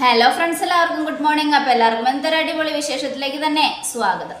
Hello friends എല്ലാവർക്കും good morning അപ്പോൾ എല്ലാവർക്കും എന്തൊരു അടിപൊളി വിശേഷത്തിലേക്ക് തന്നെ സ്വാഗതം.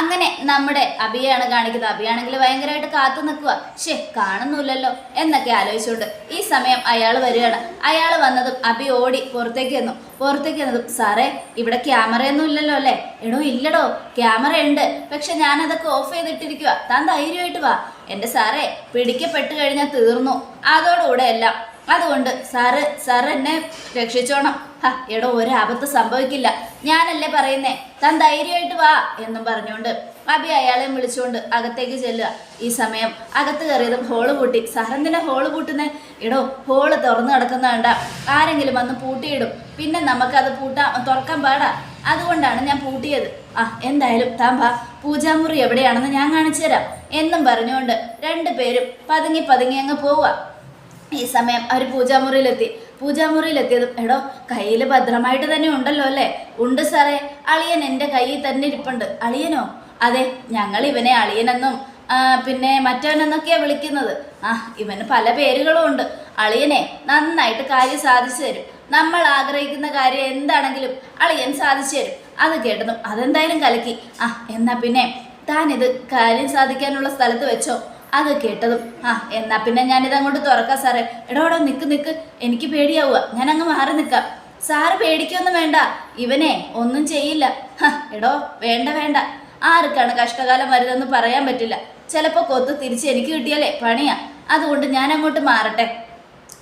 അങ്ങനെ നമ്മുടെ അബിയാണ് കാണിക്കുന്നത്. അബിയാണെങ്കിൽ ഭയങ്കരമായിട്ട് കാത്തു നിൽക്കുക ശേ കാണുന്നില്ലല്ലോ എന്നൊക്കെ ആലോചിച്ചുകൊണ്ട് ഈ സമയം അയാൾ വരികയാണ്. അയാൾ വന്നതും അബി ഓടി പുറത്തേക്ക് വന്നു പുറത്തേക്ക് വന്നതും സാറേ ഇവിടെ ക്യാമറയൊന്നും ഇല്ലല്ലോ അല്ലേ? എടോ ഇല്ലടോ. ക്യാമറ ഉണ്ട്. പക്ഷെ ഞാനതൊക്കെ ഓഫ് ചെയ്തിട്ടിരിക്കുക താൻ ധൈര്യമായിട്ട് വാ. എന്റെ സാറേ പിടിക്കപ്പെട്ട് കഴിഞ്ഞാൽ തീർന്നു. അതോടുകൂടെ എല്ലാം അതുകൊണ്ട് സാറ് സാറ് എന്നെ രക്ഷിച്ചോണം. എടോ ഒരു ഒരാപത്ത് സംഭവിക്കില്ല. ഞാനല്ലേ പറയുന്നേ? താൻ ധൈര്യമായിട്ട് വാ എന്നും പറഞ്ഞുകൊണ്ട് അബി അയാളെ വിളിച്ചുകൊണ്ട് അകത്തേക്ക് ചെല്ലുക. ഈ സമയം അകത്ത് കയറിയതും ഹോൾ പൂട്ടി. സഹന്തിനെ ഹോൾ പൂട്ടുന്നേ? എടോ ഹോൾ തുറന്നു കിടക്കുന്ന വേണ്ട ആരെങ്കിലും വന്ന് പൂട്ടിയിടും. പിന്നെ നമുക്കത് പൂട്ടാ തുറക്കാൻ പാടാ. അതുകൊണ്ടാണ് ഞാൻ പൂട്ടിയത്. ആ എന്തായാലും താൻ വാ. പൂജാമുറി എവിടെയാണെന്ന് ഞാൻ കാണിച്ചു തരാം എന്നും പറഞ്ഞുകൊണ്ട് രണ്ടുപേരും പതുങ്ങി പതുങ്ങി അങ്ങ് പോവുക. ഈ സമയം അവർ പൂജാമുറിയിലെത്തി. പൂജാമുറിയിലെത്തിയതും എടോ കയ്യിൽ ഭദ്രമായിട്ട് തന്നെ ഉണ്ടല്ലോ അല്ലേ? ഉണ്ട് സാറേ. അളിയൻ എന്റെ കയ്യിൽ തന്നെ ഇരിപ്പുണ്ട്. അളിയനോ? അതെ ഞങ്ങൾ ഇവനെ അളിയനെന്നും പിന്നെ മറ്റവനെന്നൊക്കെയാണ് വിളിക്കുന്നത്. ആ ഇവന് പല പേരുകളും ഉണ്ട്. അളിയനെ നന്നായിട്ട് കാര്യം സാധിച്ചു തരും. നമ്മൾ ആഗ്രഹിക്കുന്ന കാര്യം എന്താണെങ്കിലും അളിയൻ സാധിച്ചു തരും. അത് കേട്ടതും അതെന്തായാലും കലക്കി. ആ എന്നാ പിന്നെ താനിത് കാര്യം സാധിക്കാനുള്ള സ്ഥലത്ത് വെച്ചോ. അത് കേട്ടതും. ആ എന്നാ പിന്നെ ഞാനിത് അങ്ങോട്ട് തുറക്കാം സാറേ. എടോ എടോ നിക്ക് നിക്ക്. എനിക്ക് പേടിയാവുക. ഞാൻ അങ്ങ് മാറി നിൽക്കാം സാറ് പേടിക്കൊന്നും വേണ്ട. ഇവനെ ഒന്നും ചെയ്യില്ല. എടോ വേണ്ട വേണ്ട. ആർക്കാണ് കഷ്ടകാലം വരുതെന്ന് പറയാൻ പറ്റില്ല. ചിലപ്പോൾ കൊത്ത് തിരിച്ച് എനിക്ക് കിട്ടിയാലേ പണിയാ. അതുകൊണ്ട് ഞാൻ അങ്ങോട്ട് മാറട്ടെ.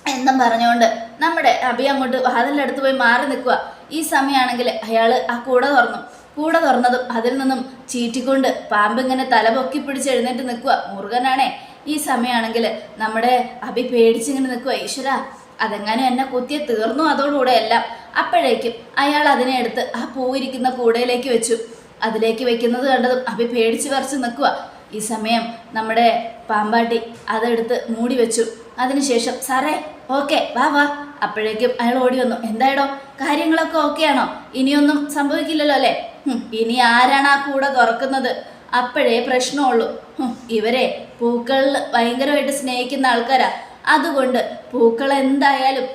എന്നും പറഞ്ഞുകൊണ്ട് നമ്മുടെ അഭി അങ്ങോട്ട് വാതിലടുത്ത് പോയി മാറി നിൽക്കുക ഈ സമയമാണെങ്കിൽ അയാൾ ആ കൂടെ തുറന്നു. കൂട തുറന്നതും അതിൽ നിന്നും ചീറ്റിക്കൊണ്ട് പാമ്പിങ്ങനെ തലപൊക്കി തല പൊക്കി പിടിച്ച് എഴുന്നേറ്റ് നിൽക്കുക. മുറുകനാണേ. ഈ സമയമാണെങ്കിൽ നമ്മുടെ അഭി പേടിച്ചിങ്ങനെ നിൽക്കുക. ഈശ്വര അതെങ്ങാനും എന്നെ കുത്തിയെ തീർന്നു അതോടുകൂടെ എല്ലാം. അപ്പോഴേക്കും അയാൾ അതിനെ എടുത്ത് ആ പൂവിരിക്കുന്ന കൂടയിലേക്ക് വെച്ചു. അതിലേക്ക് വെക്കുന്നത് കണ്ടതും അഭി പേടിച്ച് വരച്ച് നിൽക്കുക. ഈ സമയം നമ്മുടെ പാമ്പാട്ടി അതെടുത്ത് മൂടി വെച്ചു. അതിനുശേഷം സാറേ ഓക്കെ വാ വാ. അപ്പോഴേക്കും അയാൾ ഓടി വന്നു. എന്തായടോ? കാര്യങ്ങളൊക്കെ ഓക്കെയാണോ? ഇനിയൊന്നും സംഭവിക്കില്ലല്ലോ അല്ലേ? ഇനി ആരാണ് ആ കൂടെ തുറക്കുന്നത്? അപ്പോഴേ പ്രശ്നമുള്ളൂ. ഇവരെ പൂക്കളിൽ ഭയങ്കരമായിട്ട് സ്നേഹിക്കുന്ന ആൾക്കാരാ. അതുകൊണ്ട് പൂക്കൾ എന്തായാലും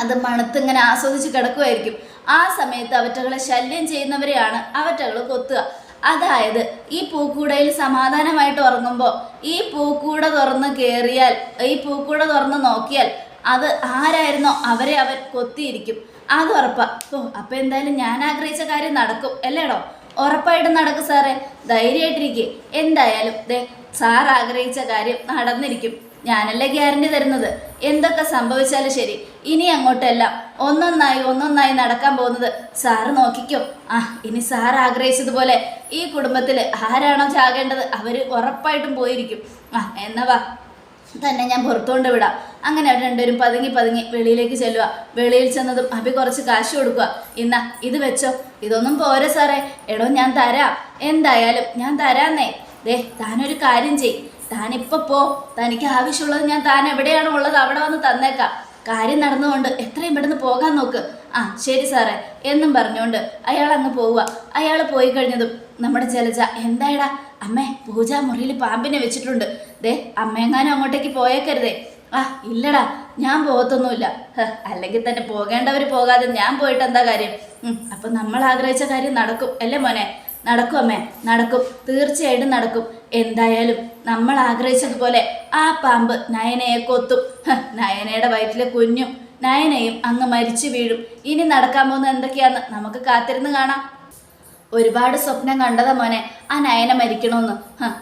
അത് മണത്തിങ്ങനെ ആസ്വദിച്ച് കിടക്കുമായിരിക്കും ആ സമയത്ത് അവറ്റകളെ ശല്യം ചെയ്യുന്നവരെയാണ് അവറ്റകൾ കൊത്തുക. അതായത് ഈ പൂക്കൂടയിൽ സമാധാനമായിട്ട് ഉറങ്ങുമ്പോൾ ഈ പൂക്കൂട തുറന്ന് കയറിയാൽ ഈ പൂക്കൂട തുറന്ന് നോക്കിയാൽ അത് ആരായിരുന്നോ അവരെ അവർ കൊത്തിയിരിക്കും. അത് ഉറപ്പാ. ഓ അപ്പം എന്തായാലും ഞാൻ ആഗ്രഹിച്ച കാര്യം നടക്കും. അല്ലേടോ? ഉറപ്പായിട്ടും നടക്കും സാറേ. ധൈര്യമായിട്ടിരിക്കെ. എന്തായാലും ദേ സാർ ആഗ്രഹിച്ച കാര്യം നടന്നിരിക്കും. ഞാനല്ലേ ഗ്യാരണ്ടി തരുന്നത്? എന്തൊക്കെ സംഭവിച്ചാലും ശരി. ഇനി അങ്ങോട്ടെല്ലാം ഒന്നൊന്നായി ഒന്നൊന്നായി നടക്കാൻ പോകുന്നത് സാറ് നോക്കിക്കോ. ആ ഇനി സാർ ആഗ്രഹിച്ചതുപോലെ ഈ കുടുംബത്തിൽ ആരാണോ ചാകേണ്ടത് അവർ ഉറപ്പായിട്ടും പോയിരിക്കും. ആ എന്നവാ തന്നെ ഞാൻ പുറത്തുകൊണ്ട് വിടാം. അങ്ങനെ അവർ രണ്ടുപേരും പതുങ്ങി പതുങ്ങി വെളിയിലേക്ക് ചെല്ലുക. വെളിയിൽ ചെന്നതും അഭി കുറച്ച് കാശ് കൊടുക്കുക. ഇന്നാ ഇത് വെച്ചോ. ഇതൊന്നും പോരെ സാറേ. എടോ ഞാൻ തരാം. എന്തായാലും ഞാൻ തരാന്നേ. ദേ താനൊരു കാര്യം ചെയ്. താനിപ്പോ പോ. തനിക്ക് ആവശ്യമുള്ളത് ഞാൻ താൻ എവിടെയാണോ ഉള്ളത് അവിടെ വന്ന് തന്നേക്കാം. കാര്യം നടന്നുകൊണ്ട് എത്രയും പെട്ടെന്ന് പോകാൻ നോക്ക്. ആ ശരി സാറേ. എന്നും പറഞ്ഞുകൊണ്ട് അയാൾ അങ്ങ് പോവുക. അയാൾ പോയി കഴിഞ്ഞതും നമ്മുടെ ജലജ എന്തായടാ? അമ്മേ പൂജാമുറിയിൽ പാമ്പിനെ വെച്ചിട്ടുണ്ട്. ദേ അമ്മയെങ്ങാനും അങ്ങോട്ടേക്ക് പോയേക്കരുതേ. ആ ഇല്ലടാ ഞാൻ പോകത്തൊന്നുമില്ല. അല്ലെങ്കിൽ തന്നെ പോകേണ്ടവർ പോകാതെ ഞാൻ പോയിട്ട് എന്താ കാര്യം? അപ്പം നമ്മൾ ആഗ്രഹിച്ച കാര്യം നടക്കും അല്ലേ മോനെ? നടക്കും അമ്മേ നടക്കും. തീർച്ചയായിട്ടും നടക്കും. എന്തായാലും നമ്മൾ ആഗ്രഹിച്ചതുപോലെ ആ പാമ്പ് നയനയെ കൊത്തും. നയനയുടെ വയറ്റിലെ കുഞ്ഞും നയനയും അങ്ങ് മരിച്ചു വീഴും. ഇനി നടക്കാൻ പോകുന്നത് എന്തൊക്കെയാന്ന് നമുക്ക് കാത്തിരുന്ന് കാണാം. ഒരുപാട് സ്വപ്നം കണ്ടതാ മോനെ. ആ നയന മരിക്കണമെന്ന്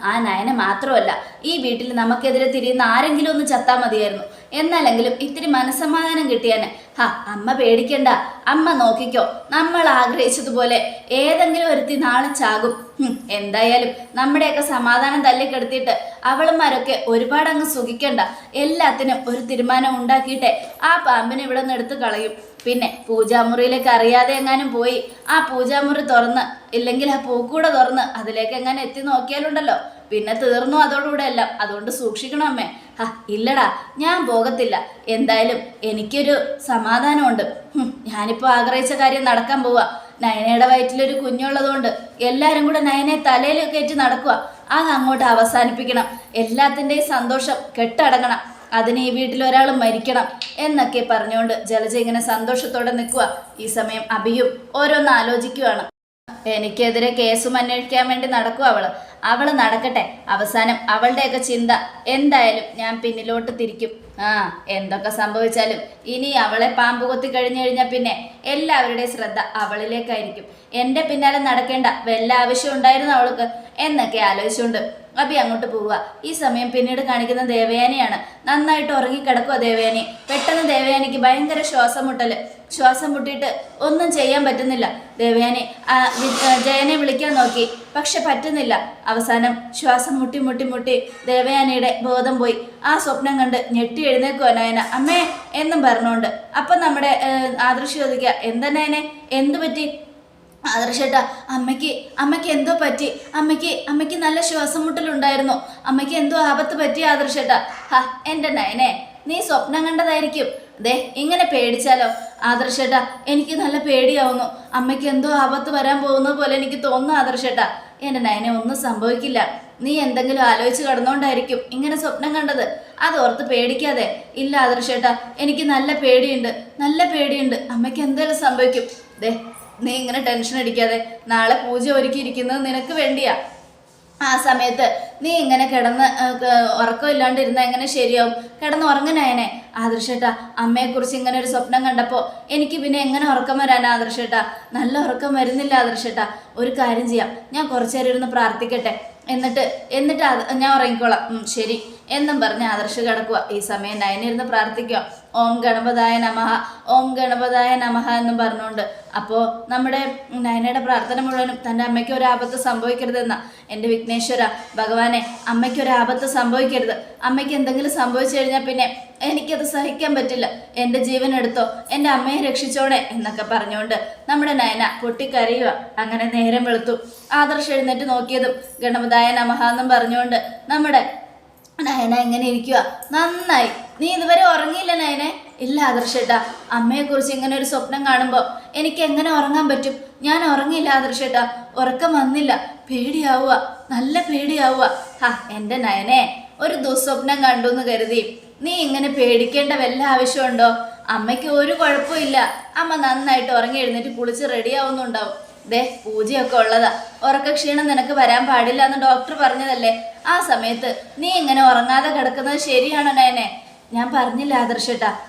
ആ നയന മാത്രമല്ല ഈ വീട്ടിൽ നമുക്കെതിരെ തിരിയുന്ന ആരെങ്കിലും ഒന്ന് ചത്താൽ മതിയായിരുന്നു. എന്നാലെങ്കിലും ഇത്തിരി മനസ്സമാധാനം കിട്ടിയാനെ. ഹാ അമ്മ പേടിക്കണ്ട. അമ്മ നോക്കിക്കോ നമ്മൾ ആഗ്രഹിച്ചതുപോലെ ഏതെങ്കിലും ഒരുത്തി നാളെ ചാകും. എന്തായാലും നമ്മുടെയൊക്കെ സമാധാനം തല്ലിക്കെടുത്തിയിട്ട് അവളുമാരൊക്കെ ഒരുപാട് അങ്ങ് സുഖിക്കണ്ട. എല്ലാത്തിനും ഒരു തീരുമാനം ഉണ്ടാക്കിയിട്ടെ ആ പാമ്പിനെ ഇവിടെ നിന്ന് എടുത്ത് കളയും. പിന്നെ പൂജാമുറിയിലേക്ക് അറിയാതെ എങ്ങാനും പോയി ആ പൂജാമുറി തുറന്ന് ഇല്ലെങ്കിൽ ആ പൂക്കൂടെ തുറന്ന് അതിലേക്ക് എങ്ങനെ എത്തി നോക്കിയാലുണ്ടല്ലോ. പിന്നെ തീർന്നു അതോടുകൂടെ എല്ലാം. അതുകൊണ്ട് സൂക്ഷിക്കണം അമ്മേ. ഹാ ഇല്ലടാ ഞാൻ പോകത്തില്ല. എന്തായാലും എനിക്കൊരു സമാധാനമുണ്ട്. ഞാനിപ്പോൾ ആഗ്രഹിച്ച കാര്യം നടക്കാൻ പോവാ. നയനയുടെ വയറ്റിലൊരു കുഞ്ഞുള്ളതുകൊണ്ട് എല്ലാവരും കൂടെ നയനെ തലയിൽ കയറ്റി നടക്കുക അത് അങ്ങോട്ട് അവസാനിപ്പിക്കണം. എല്ലാത്തിന്റെയും സന്തോഷം കെട്ടടങ്ങണം. അതിന് ഈ വീട്ടിൽ ഒരാൾ മരിക്കണം എന്നൊക്കെ പറഞ്ഞുകൊണ്ട് ജലജ ഇങ്ങനെ സന്തോഷത്തോടെ നിൽക്കുക. ഈ സമയം അഭിയും ഓരോന്ന് ആലോചിക്കുവാണ്. എനിക്കെതിരെ കേസും അന്വേഷിക്കാൻ വേണ്ടി നടക്കും അവൾ. അവൾ നടക്കട്ടെ. അവസാനം അവളുടെയൊക്കെ ചിന്ത എന്തായാലും ഞാൻ പിന്നിലോട്ട് തിരിക്കും. ആ എന്തൊക്കെ സംഭവിച്ചാലും ഇനി അവളെ പാമ്പ് കൊത്തി കഴിഞ്ഞു കഴിഞ്ഞാൽ പിന്നെ എല്ലാവരുടെയും ശ്രദ്ധ അവളിലേക്കായിരിക്കും. എന്റെ പിന്നാലെ നടക്കേണ്ട വല്ല ആവശ്യം ഉണ്ടായിരുന്നു അവൾക്ക്? എന്നൊക്കെ ആലോചിച്ചുകൊണ്ട് അഭി അങ്ങോട്ട് പോവുക. ഈ സമയം പിന്നീട് കാണിക്കുന്ന ദേവയാനിയാണ്. നന്നായിട്ട് ഉറങ്ങിക്കിടക്കുക ദേവയാനി. പെട്ടെന്ന് ദേവയാനിക്ക് ഭയങ്കര ശ്വാസം മുട്ടൽ. ശ്വാസം മുട്ടിയിട്ട് ഒന്നും ചെയ്യാൻ പറ്റുന്നില്ല. ദേവയാനെ ജയനെ വിളിക്കാൻ നോക്കി. പക്ഷെ പറ്റുന്നില്ല. അവസാനം ശ്വാസം മുട്ടി മുട്ടി മുട്ടി ദേവയാനിയുടെ ബോധം പോയി. ആ സ്വപ്നം കണ്ട് ഞെട്ടി എഴുന്നേക്കുവാൻ നയന. അമ്മേ എന്നും പറഞ്ഞുകൊണ്ട്. അപ്പം നമ്മുടെ ആദർശ് ചോദിക്കുക എന്താ നയനെ? എന്ത് പറ്റി? ആദർശേട്ടാ അമ്മയ്ക്ക് അമ്മയ്ക്ക് എന്തോ പറ്റി? അമ്മയ്ക്ക് അമ്മയ്ക്ക് നല്ല ശ്വാസം മുട്ടലുണ്ടായിരുന്നു. അമ്മയ്ക്ക് എന്തോ ആപത്ത് പറ്റി ആദർശേട്ടാ ഹാ എന്റെ നയനെ നീ സ്വപ്നം കണ്ടതായിരിക്കും. ദേ ഇങ്ങനെ പേടിച്ചാലോ? ആദർശേട്ടാ എനിക്ക് നല്ല പേടിയാവുന്നു. അമ്മയ്ക്ക് എന്തോ ആപത്ത് വരാൻ പോകുന്നത് പോലെ എനിക്ക് തോന്നുന്നു ആദർശേട്ടാ. എന്റെ നയനെ ഒന്നും സംഭവിക്കില്ല. നീ എന്തെങ്കിലും ആലോചിച്ച് കിടന്നോണ്ടായിരിക്കും ഇങ്ങനെ സ്വപ്നം കണ്ടത്. അത് ഓർത്ത് പേടിക്കാതെ. ഇല്ല ആദർശേട്ടാ എനിക്ക് നല്ല പേടിയുണ്ട്. നല്ല പേടിയുണ്ട്. അമ്മയ്ക്ക് എന്തെങ്കിലും സംഭവിക്കും. ദേ നീ ഇങ്ങനെ ടെൻഷൻ അടിക്കാതെ നാളെ പൂജ ഒരുക്കിയിരിക്കുന്നത് നിനക്ക് വേണ്ടിയാ. ആ സമയത്ത് നീ ഇങ്ങനെ കിടന്ന് ഉറക്കമില്ലാണ്ടിരുന്ന എങ്ങനെ ശരിയാവും? കിടന്ന് ഉറങ്ങനായനെ ആദർശേട്ടാ അമ്മയെക്കുറിച്ച് ഇങ്ങനെ ഒരു സ്വപ്നം കണ്ടപ്പോൾ എനിക്ക് പിന്നെ എങ്ങനെ ഉറക്കം വരാനാ ആദർശേട്ടാ? നല്ല ഉറക്കം വരുന്നില്ല ആദർശേട്ടാ. ഒരു കാര്യം ചെയ്യാം. ഞാൻ കുറച്ചു നേരം ഇരുന്ന് പ്രാർത്ഥിക്കട്ടെ. എന്നിട്ട് എന്നിട്ട് ഞാൻ ഉറങ്ങിക്കോളാം. ശരി. എന്നും പറഞ്ഞ് ആദർശ് കിടക്കുക ഈ സമയം നയനിരുന്ന് പ്രാർത്ഥിക്കുക ഓം ഗണപതായ നമഹ ഓം ഗണപതായ നമഹ എന്നും പറഞ്ഞുകൊണ്ട്. അപ്പോൾ നമ്മുടെ നയനയുടെ പ്രാർത്ഥന മുഴുവനും തന്റെ അമ്മയ്ക്ക് ഒരു ആപത്ത് സംഭവിക്കരുതെന്ന. എന്റെ വിഘ്നേശ്വര ഭഗവാനെ അമ്മയ്ക്ക് ഒരു ആപത്ത് സംഭവിക്കരുത്. അമ്മയ്ക്ക് എന്തെങ്കിലും സംഭവിച്ചു കഴിഞ്ഞാൽ പിന്നെ എനിക്കത് സഹിക്കാൻ പറ്റില്ല. എന്റെ ജീവൻ എടുത്തോ എന്റെ അമ്മയെ രക്ഷിച്ചോടെ എന്നൊക്കെ പറഞ്ഞുകൊണ്ട് നമ്മുടെ നയന പൊട്ടിക്കരയുക അങ്ങനെ നേരം വെളുത്തു. ആദർശ് എഴുന്നേറ്റ് നോക്കിയതും ഗണപതായ നമഹ എന്നും പറഞ്ഞുകൊണ്ട് നമ്മുടെ നയന എങ്ങനെ ഇരിക്കുക നന്നായി. നീ ഇതുവരെ ഉറങ്ങിയില്ല നയനെ? ഇല്ല ആദർശേട്ടാ. അമ്മയെക്കുറിച്ച് ഇങ്ങനെ ഒരു സ്വപ്നം കാണുമ്പോൾ എനിക്ക് എങ്ങനെ ഉറങ്ങാൻ പറ്റും? ഞാൻ ഉറങ്ങിയില്ല ആദർശേട്ടാ. ഉറക്കം വന്നില്ല. പേടിയാവുക നല്ല പേടിയാവുക ഹാ എന്റെ നയനെ ഒരു ദുസ്വപ്നം കണ്ടു എന്ന് കരുതി. നീ ഇങ്ങനെ പേടിക്കേണ്ട വല്ല ആവശ്യമുണ്ടോ? അമ്മയ്ക്ക് ഒരു കുഴപ്പമില്ല. അമ്മ നന്നായിട്ട് ഉറങ്ങി എഴുന്നേറ്റ് കുളിച്ച് റെഡിയാവുന്നുണ്ടാവും ദേ പൂജയൊക്കെ ഉള്ളതാ. ഉറക്കക്ഷീണം നിനക്ക് വരാൻ പാടില്ല എന്ന് ഡോക്ടർ പറഞ്ഞതല്ലേ? ആ സമയത്ത് നീ ഇങ്ങനെ ഉറങ്ങാതെ കിടക്കുന്നത് ശരിയാണോ നയനെ? ഞാൻ പറഞ്ഞില്ല ആദർശേട്ടാ.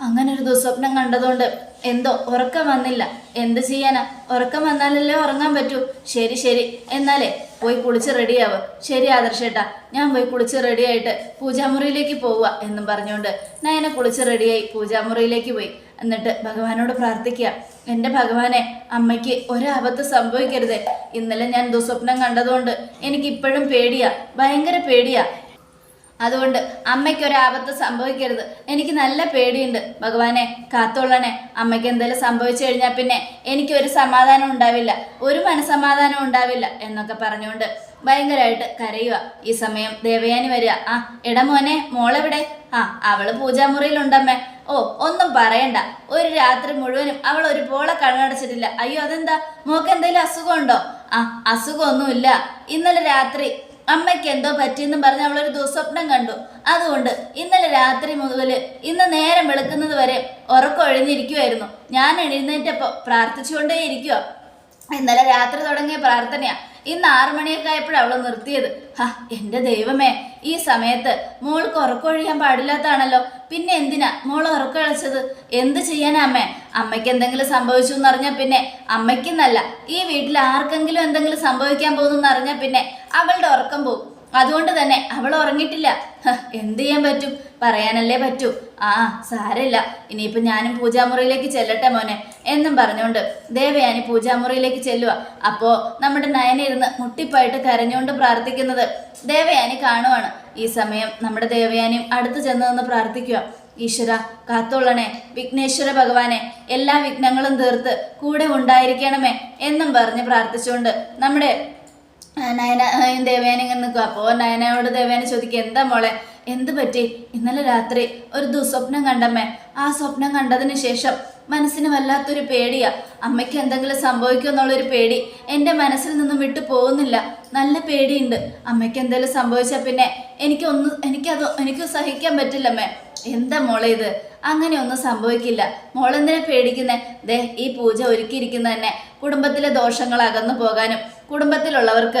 അങ്ങനെ ഒരു ദുസ്വപ്നം കണ്ടതുകൊണ്ട് എന്തോ ഉറക്കം വന്നില്ല. എന്ത് ചെയ്യാനാ? ഉറക്കം വന്നാലല്ലേ ഉറങ്ങാൻ പറ്റൂ. ശരി ശരി. എന്നാലേ പോയി കുളിച്ച് റെഡിയാവ് ശരി ആദർശേട്ടാ ഞാൻ പോയി കുളിച്ച് റെഡിയായിട്ട് പൂജാമുറിയിലേക്ക് പോവുക എന്നും പറഞ്ഞുകൊണ്ട് നയനെ കുളിച്ച് റെഡിയായി പൂജാമുറിയിലേക്ക് പോയി. എന്നിട്ട് ഭഗവാനോട് പ്രാർത്ഥിക്കുക. എന്റെ ഭഗവാനെ അമ്മയ്ക്ക് ഒരാപത്ത് സംഭവിക്കരുത്. ഇന്നലെ ഞാൻ ദുസ്വപ്നം കണ്ടതുകൊണ്ട് എനിക്കിപ്പോഴും പേടിയാ ഭയങ്കര പേടിയാ. അതുകൊണ്ട് അമ്മയ്ക്ക് ഒരാപത്ത് സംഭവിക്കരുത്. എനിക്ക് നല്ല പേടിയുണ്ട്. ഭഗവാനെ കാത്തോളണേ. അമ്മയ്ക്ക് എന്തെങ്കിലും സംഭവിച്ചു കഴിഞ്ഞാൽ പിന്നെ എനിക്ക് ഒരു സമാധാനം ഉണ്ടാവില്ല. ഒരു മനസമാധാനം ഉണ്ടാവില്ല എന്നൊക്കെ പറഞ്ഞുകൊണ്ട് ഭയങ്കരമായിട്ട് കരയുക ഈ സമയം ദേവയാനി വരിക. ആ ഇടമോനെ മോനെ മോളെവിടെ? ആ അവൾ പൂജാമുറിയിലുണ്ടമ്മേ. ഓ ഒന്നും പറയണ്ട. ഒരു രാത്രി മുഴുവനും അവൾ ഒരു പോളെ കണ്ണടച്ചിട്ടില്ല. അയ്യോ അതെന്താ? മോക്ക് എന്തെങ്കിലും അസുഖമുണ്ടോ? ആ അസുഖമൊന്നുമില്ല. ഇന്നലെ രാത്രി അമ്മയ്ക്ക് എന്തോ പറ്റിയെന്ന് പറഞ്ഞ് അവളൊരു ദുസ്വപ്നം കണ്ടു. അതുകൊണ്ട് ഇന്നലെ രാത്രി മുതൽ ഇന്ന് നേരം വെളുക്കുന്നത് വരെ ഉറക്കം ഒഴിഞ്ഞിരിക്കുമായിരുന്നു ഞാൻ എഴുന്നേറ്റപ്പോൾ പ്രാർത്ഥിച്ചുകൊണ്ടേ ഇരിക്കുക ഇന്നലെ രാത്രി തുടങ്ങിയ പ്രാർത്ഥനയാ. ഇന്ന് ആറു മണിയൊക്കെ ആയപ്പോഴാണ് അവൾ നിർത്തിയത്. ഹാ എന്റെ ദൈവമേ ഈ സമയത്ത് മോൾക്ക് ഉറക്കൊഴിയാൻ പാടില്ലാത്താണല്ലോ പിന്നെ എന്തിനാ മോൾ ഉറക്കഴിച്ചത് എന്ത് ചെയ്യാനാ അമ്മേ? അമ്മയ്ക്ക് എന്തെങ്കിലും സംഭവിച്ചു എന്ന് പിന്നെ അമ്മയ്ക്കെന്നല്ല ഈ വീട്ടിൽ ആർക്കെങ്കിലും എന്തെങ്കിലും സംഭവിക്കാൻ പോകുന്നു അറിഞ്ഞാൽ പിന്നെ അവളുടെ ഉറക്കം പോകും. അതുകൊണ്ട് തന്നെ അവൾ ഉറങ്ങിയിട്ടില്ല. എന്ത് ചെയ്യാൻ പറ്റും? പറയാനല്ലേ പറ്റൂ. ആ സാരമില്ല. ഇനിയിപ്പോൾ ഞാനും പൂജാമുറിയിലേക്ക് ചെല്ലട്ടെ മോനെ. എന്നും പറഞ്ഞുകൊണ്ട് ദേവയാനി പൂജാമുറിയിലേക്ക് ചെല്ലുക അപ്പോൾ നമ്മുടെ നയന ഇരുന്ന് മുട്ടിപ്പായിട്ട് കരഞ്ഞുകൊണ്ട് പ്രാർത്ഥിക്കുന്നത് ദേവയാനി കാണുവാണ്. ഈ സമയം നമ്മുടെ ദേവയാനിയും അടുത്ത് ചെന്ന് നിന്ന് പ്രാർത്ഥിക്കുക ഈശ്വര കാത്തോളണേ വിഘ്നേശ്വര ഭഗവാനെ എല്ലാ വിഘ്നങ്ങളും തീർത്ത് കൂടെ ഉണ്ടായിരിക്കണമേ എന്നും പറഞ്ഞ് പ്രാർത്ഥിച്ചുകൊണ്ട് നമ്മുടെ നയന ആ, ദേവയാനി ഇങ്ങനെ നിൽക്കുക അപ്പോൾ നയനയോട് ദേവയാനി ചോദിക്കുക എന്താ മോളെ എന്ത് പറ്റി? ഇന്നലെ രാത്രി ഒരു ദുസ്വപ്നം കണ്ടമ്മേ. ആ സ്വപ്നം കണ്ടതിന് ശേഷം മനസ്സിന് വല്ലാത്തൊരു പേടിയാ. അമ്മയ്ക്ക് എന്തെങ്കിലും സംഭവിക്കുമെന്നുള്ളൊരു പേടി എന്റെ മനസ്സിൽ നിന്നും വിട്ടു പോകുന്നില്ല. നല്ല പേടിയുണ്ട്. അമ്മയ്ക്ക് എന്തെങ്കിലും സംഭവിച്ചാൽ പിന്നെ എനിക്കൊന്നും എനിക്കത് എനിക്ക് സഹിക്കാൻ പറ്റില്ലമ്മേ. എന്താ മോളെ ഇത്? അങ്ങനെയൊന്നും സംഭവിക്കില്ല. മോളെന്തിനെ പേടിക്കുന്നേ? ദേ ഈ പൂജ ഒരുക്കിയിരിക്കുന്ന തന്നെ കുടുംബത്തിലെ ദോഷങ്ങൾ അകന്നു പോകാനും കുടുംബത്തിലുള്ളവർക്ക്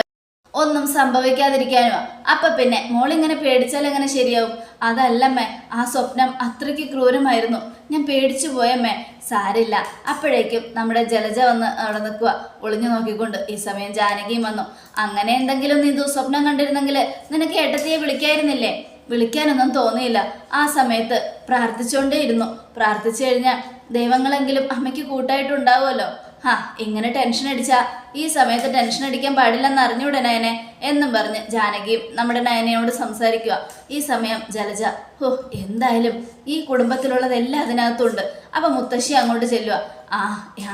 ഒന്നും സംഭവിക്കാതിരിക്കാനുമാ അപ്പൊ പിന്നെ മോളിങ്ങനെ പേടിച്ചാൽ എങ്ങനെ ശരിയാവും? അതല്ലമ്മേ ആ സ്വപ്നം അത്രയ്ക്ക് ക്രൂരമായിരുന്നു. ഞാൻ പേടിച്ചു പോയമ്മേ സാരില്ല. അപ്പോഴേക്കും നമ്മുടെ ജലജ വന്ന് അവിടെ നിൽക്കുക ഒളിഞ്ഞു നോക്കിക്കൊണ്ട് ഈ സമയം ജാനകിയും വന്നു. അങ്ങനെ എന്തെങ്കിലും നീ സ്വപ്നം കണ്ടിരുന്നെങ്കിൽ നിനക്ക് ഏട്ടത്തിയെ വിളിക്കായിരുന്നില്ലേ? വിളിക്കാനൊന്നും തോന്നിയില്ല. ആ സമയത്ത് പ്രാർത്ഥിച്ചുകൊണ്ടേയിരുന്നു പ്രാർത്ഥിച്ചു കഴിഞ്ഞാൽ ദൈവങ്ങളെങ്കിലും അമ്മയ്ക്ക് കൂട്ടായിട്ടുണ്ടാവുമല്ലോ. ഹാ ഇങ്ങനെ ടെൻഷൻ അടിച്ചാ ഈ സമയത്ത് ടെൻഷൻ അടിക്കാൻ പാടില്ലെന്ന് അറിഞ്ഞൂടെ നയനെ? എന്നും പറഞ്ഞ് ജാനകിയും നമ്മുടെ നയനയോട് സംസാരിക്കുക ഈ സമയം ജലജ ഹോ എന്തായാലും ഈ കുടുംബത്തിലുള്ളതെല്ലാം അതിനകത്തുണ്ട്. അപ്പൊ മുത്തശ്ശി അങ്ങോട്ട് ചെല്ലുക ആ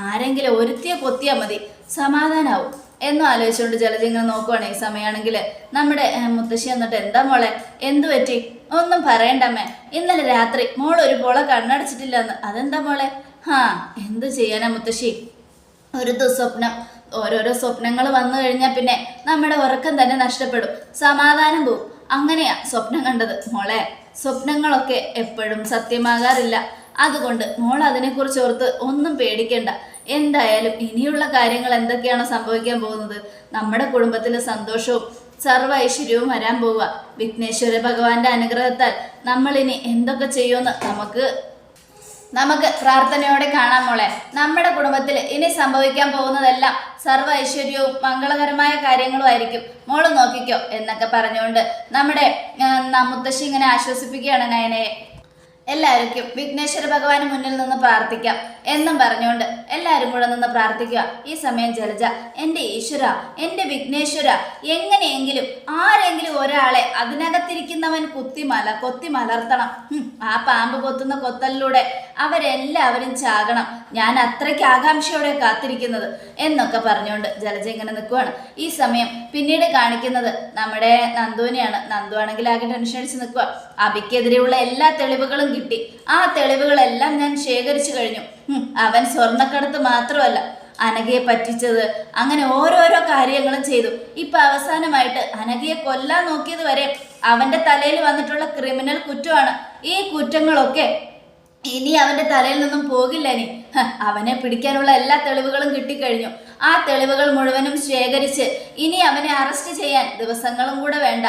ആരെങ്കിലും ഒരുത്തിയെ കൊത്തിയാൽ മതി. സമാധാനാവും. എന്നും ആലോചിച്ചുകൊണ്ട് ജലജ ഇങ്ങനെ നോക്കുവാണ് ഈ സമയമാണെങ്കിൽ നമ്മുടെ മുത്തശ്ശി എന്നിട്ട് എന്താ മോളെ? എന്തു പറ്റി? ഒന്നും പറയണ്ടമ്മേ ഇന്നലെ രാത്രി മോൾ ഒരു പോള കണ്ണടച്ചിട്ടില്ലെന്ന്. അതെന്താ മോളെ? ഹാ എന്ത് ചെയ്യാനാ മുത്തശ്ശി? ഒരു ദുസ്വപ്നം ഓരോരോ സ്വപ്നങ്ങൾ വന്നു കഴിഞ്ഞാൽ പിന്നെ നമ്മുടെ ഉറക്കം തന്നെ നഷ്ടപ്പെടും സമാധാനം പോവും. അങ്ങനെയാ സ്വപ്നം കണ്ടത്. മോളെ സ്വപ്നങ്ങളൊക്കെ എപ്പോഴും സത്യമാകാറില്ല. അതുകൊണ്ട് മോൾ അതിനെക്കുറിച്ച് ഓർത്ത് ഒന്നും പേടിക്കണ്ട. എന്തായാലും ഇനിയുള്ള കാര്യങ്ങൾ എന്തൊക്കെയാണോ സംഭവിക്കാൻ പോകുന്നത്? നമ്മുടെ കുടുംബത്തിലെ സന്തോഷവും സർവ ഐശ്വര്യവും വരാൻ പോവുക. വിഘ്നേശ്വര ഭഗവാന്റെ അനുഗ്രഹത്താൽ നമ്മളിനി എന്തൊക്കെ ചെയ്യുമെന്ന് നമുക്ക് നമുക്ക് പ്രാർത്ഥനയോടെ കാണാം മോളെ. നമ്മുടെ കുടുംബത്തിൽ ഇനി സംഭവിക്കാൻ പോകുന്നതെല്ലാം സർവ ഐശ്വര്യവും മംഗളകരമായ കാര്യങ്ങളും ആയിരിക്കും. മോൾ നോക്കിക്കോ എന്നൊക്കെ പറഞ്ഞുകൊണ്ട് നമ്മുടെ മുത്തശ്ശി ഇങ്ങനെ ആശ്വസിപ്പിക്കുകയാണ് നയനയെ. എല്ലാവർക്കും വിഘ്നേശ്വര ഭഗവാന് മുന്നിൽ നിന്ന് പ്രാർത്ഥിക്കാം. എന്നും പറഞ്ഞുകൊണ്ട് എല്ലാവരും കൂടെ നിന്ന് പ്രാർത്ഥിക്കുക. ഈ സമയം ജലജ എന്റെ ഈശ്വര എന്റെ വിഘ്നേശ്വര എങ്ങനെയെങ്കിലും ആരെങ്കിലും ഒരാളെ അതിനകത്തിരിക്കുന്നവൻ കുത്തി മല കൊത്തി മലർത്തണം. ആ പാമ്പ് കൊത്തുന്ന കൊത്തലിലൂടെ അവരെല്ലാവരും ചാകണം. ഞാൻ അത്രയ്ക്ക് ആകാംക്ഷയോടെ കാത്തിരിക്കുന്നത് എന്നൊക്കെ പറഞ്ഞുകൊണ്ട് ജലജ ഇങ്ങനെ നിൽക്കുവാണ്. ഈ സമയം പിന്നീട് കാണിക്കുന്നത് നമ്മുടെ നന്ദുവിനെയാണ്. നന്ദു ആണെങ്കിൽ ആകെ ടെൻഷൻ അടിച്ച് നിൽക്കുക അബിക്കെതിരെയുള്ള എല്ലാ തെളിവുകളും കിട്ടി. ആ തെളിവുകളെല്ലാം ഞാൻ ശേഖരിച്ചു കഴിഞ്ഞു. അവൻ സ്വർണക്കടത്ത് മാത്രമല്ല അനഘയെ പറ്റിച്ചത്. അങ്ങനെ ഓരോരോ കാര്യങ്ങളും ചെയ്തു. ഇപ്പൊ അവസാനമായിട്ട് അനഘയെ കൊല്ലാൻ നോക്കിയത് വരെ അവന്റെ തലയിൽ വന്നിട്ടുള്ള ക്രിമിനൽ കുറ്റമാണ്. ഈ കുറ്റങ്ങളൊക്കെ ഇനി അവന്റെ തലയിൽ നിന്നും പോകില്ല ഇനി. അവനെ പിടിക്കാനുള്ള എല്ലാ തെളിവുകളും കിട്ടിക്കഴിഞ്ഞു. ആ തെളിവുകൾ മുഴുവനും ശേഖരിച്ച് ഇനി അവനെ അറസ്റ്റ് ചെയ്യാൻ ദിവസങ്ങളും കൂടെ വേണ്ട.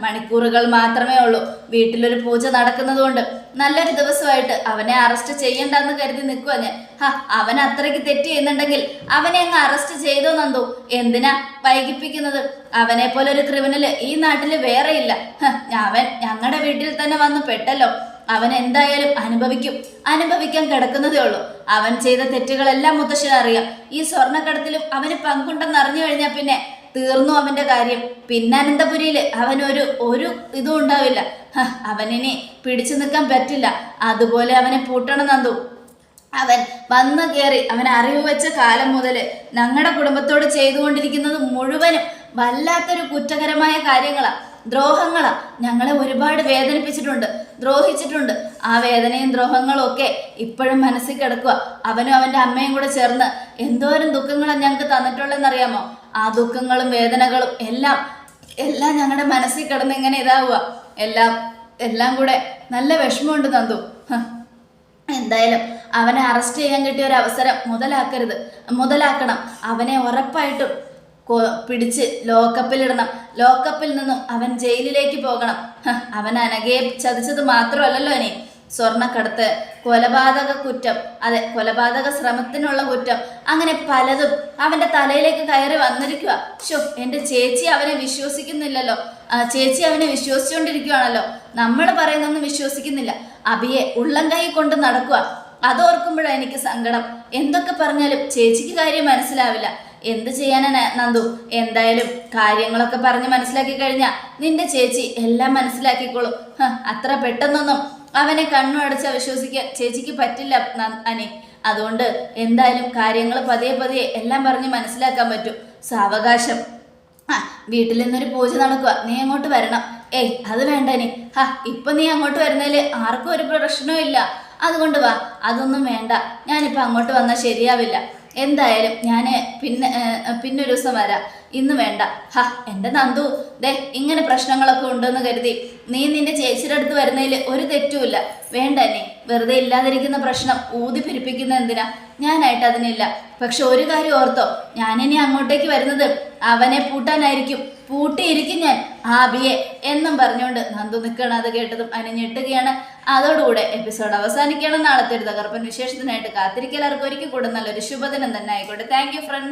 മണിക്കൂറുകൾ മാത്രമേ ഉള്ളൂ. വീട്ടിലൊരു പൂജ നടക്കുന്നതുകൊണ്ട് നല്ലൊരു ദിവസമായിട്ട് അവനെ അറസ്റ്റ് ചെയ്യണ്ടെന്ന് കരുതി നിൽക്കുക ഞാൻ. അവൻ അത്രയ്ക്ക് തെറ്റ് ചെയ്യുന്നുണ്ടെങ്കിൽ അവനെ അങ്ങ് അറസ്റ്റ് ചെയ്തോ നന്ദു? എന്തിനാ വൈകിപ്പിക്കുന്നത്? അവനെ പോലെ ഒരു ഈ നാട്ടിൽ വേറെയില്ല. അവൻ ഞങ്ങളുടെ വീട്ടിൽ തന്നെ വന്ന് പെട്ടല്ലോ. അവൻ എന്തായാലും അനുഭവിക്കും. അനുഭവിക്കാൻ കിടക്കുന്നതേ ഉള്ളൂ. അവൻ ചെയ്ത തെറ്റുകളെല്ലാം മുത്തശ്ശൻ അറിയാം. ഈ സ്വർണക്കടത്തിലും അവന് പങ്കുണ്ടെന്ന് അറിഞ്ഞു കഴിഞ്ഞാൽ പിന്നെ തീർന്നു അവന്റെ കാര്യം. പിന്നെ അനന്തപുരിയിൽ അവനൊരു ഒരു ഇതും ഉണ്ടാവില്ല. അവനിനി പിടിച്ചു നിൽക്കാൻ പറ്റില്ല. അതുപോലെ അവനെ പൂട്ടണം നന്ദു. അവൻ വന്നു കയറി അവൻ അറിവ് വെച്ച കാലം മുതൽ ഞങ്ങളുടെ കുടുംബത്തോട് ചെയ്തുകൊണ്ടിരിക്കുന്നത് മുഴുവനും വല്ലാത്തൊരു കുറ്റകരമായ കാര്യങ്ങളാ. ദ്രോഹങ്ങളാ. ഞങ്ങളെ ഒരുപാട് വേദനിപ്പിച്ചിട്ടുണ്ട് ദ്രോഹിച്ചിട്ടുണ്ട്. ആ വേദനയും ദ്രോഹങ്ങളും ഒക്കെ ഇപ്പോഴും മനസ്സിൽ കിടക്കുക അവനും അവന്റെ അമ്മയും കൂടെ ചേർന്ന് എന്തോരം ദുഃഖങ്ങളാണ് ഞങ്ങൾക്ക് തന്നിട്ടുള്ളതെന്നറിയാമോ? ആ ദുഃഖങ്ങളും വേദനകളും എല്ലാം എല്ലാം ഞങ്ങളുടെ മനസ്സിൽ കിടന്ന് ഇങ്ങനെ ഇതാവുക എല്ലാം എല്ലാം കൂടെ നല്ല വിഷമമുണ്ട് നന്ദു. എന്തായാലും അവനെ അറസ്റ്റ് ചെയ്യാൻ കിട്ടിയ ഒരു അവസരം മുതലാക്കരുത്. മുതലാക്കണം. അവനെ ഉറപ്പായിട്ടും പിടിച്ച് ലോക്കപ്പിലിടണം. ലോക്കപ്പിൽ നിന്നും അവൻ ജയിലിലേക്ക് പോകണം. അവൻ അനഘയെ ചതിച്ചത് മാത്രമല്ലല്ലോ ഇനി. സ്വർണക്കടത്ത് കൊലപാതക കുറ്റം അതെ കൊലപാതക ശ്രമത്തിനുള്ള കുറ്റം. അങ്ങനെ പലതും അവന്റെ തലയിലേക്ക് കയറി വന്നിരിക്കുക ഷോ എന്റെ ചേച്ചി അവനെ വിശ്വസിക്കുന്നില്ലല്ലോ. ചേച്ചി അവനെ വിശ്വസിച്ചുകൊണ്ടിരിക്കുകയാണല്ലോ നമ്മൾ പറയുന്നൊന്നും വിശ്വസിക്കുന്നില്ല. അബിയെ ഉള്ളം കൈ കൊണ്ട് നടക്കുക അതോർക്കുമ്പോഴാണ് എനിക്ക് സങ്കടം. എന്തൊക്കെ പറഞ്ഞാലും ചേച്ചിക്ക് കാര്യം മനസ്സിലാവില്ല. എന്ത് ചെയ്യാനാണ് നന്ദു? എന്തായാലും കാര്യങ്ങളൊക്കെ പറഞ്ഞ് മനസ്സിലാക്കി കഴിഞ്ഞാൽ നിന്റെ ചേച്ചി എല്ലാം മനസ്സിലാക്കിക്കോളും. അത്ര പെട്ടെന്നൊന്നും അവനെ കണ്ണു അടച്ച വിശ്വസിക്കാൻ ചേച്ചിക്ക് പറ്റില്ല അനി. അതുകൊണ്ട് എന്തായാലും കാര്യങ്ങൾ പതിയെ പതിയെ എല്ലാം പറഞ്ഞ് മനസ്സിലാക്കാൻ പറ്റും. സാവകാശം. ആ വീട്ടിൽ നിന്നൊരു പൂജ നടക്കുക. നീ അങ്ങോട്ട് വരണം. ഏയ് അത് വേണ്ട നീ ഹാ ഇപ്പൊ നീ അങ്ങോട്ട് വരുന്നതിൽ ആർക്കും ഒരു പ്രശ്നവും ഇല്ല. അതുകൊണ്ട് വാ അതൊന്നും വേണ്ട. ഞാനിപ്പോൾ അങ്ങോട്ട് വന്നാൽ ശരിയാവില്ല. എന്തായാലും ഞാൻ പിന്നെ പിന്നൊരു ദിവസം വരാം. ഇന്ന് വേണ്ട. ഹ എന്റെ നന്ദു. ദേ ഇങ്ങനെ പ്രശ്നങ്ങളൊക്കെ ഉണ്ടെന്ന് കരുതി നീ നിന്റെ ചേച്ചിയുടെ അടുത്ത് വരുന്നതിൽ ഒരു തെറ്റുമില്ല. വേണ്ട എന്നെ വെറുതെ ഇല്ലാതിരിക്കുന്ന പ്രശ്നം ഊതി പിരിപ്പിക്കുന്ന എന്തിനാ? ഞാനായിട്ട് അതിനില്ല. പക്ഷെ ഒരു കാര്യം ഓർത്തോ. ഞാനിനി അങ്ങോട്ടേക്ക് വരുന്നത് അവനെ പൂട്ടാനായിരിക്കും. പൂട്ടിയിരിക്കും ഞാൻ. ആബിയെ എന്നും പറഞ്ഞുകൊണ്ട് നന്ദു നിൽക്കണം അത് കേട്ടതും അനഞ്ഞിട്ടുകയാണ്. അതോടുകൂടെ എപ്പിസോഡ് അവസാനിക്കണം നാളത്തെ ഒരു തകർപ്പൻ വിശേഷത്തിനായിട്ട് കാത്തിരിക്കലർക്ക് ഒരിക്കൽ കൂടെ നല്ലൊരു ശുഭദിനം തന്നെ ആയിക്കോട്ടെ. Thank friends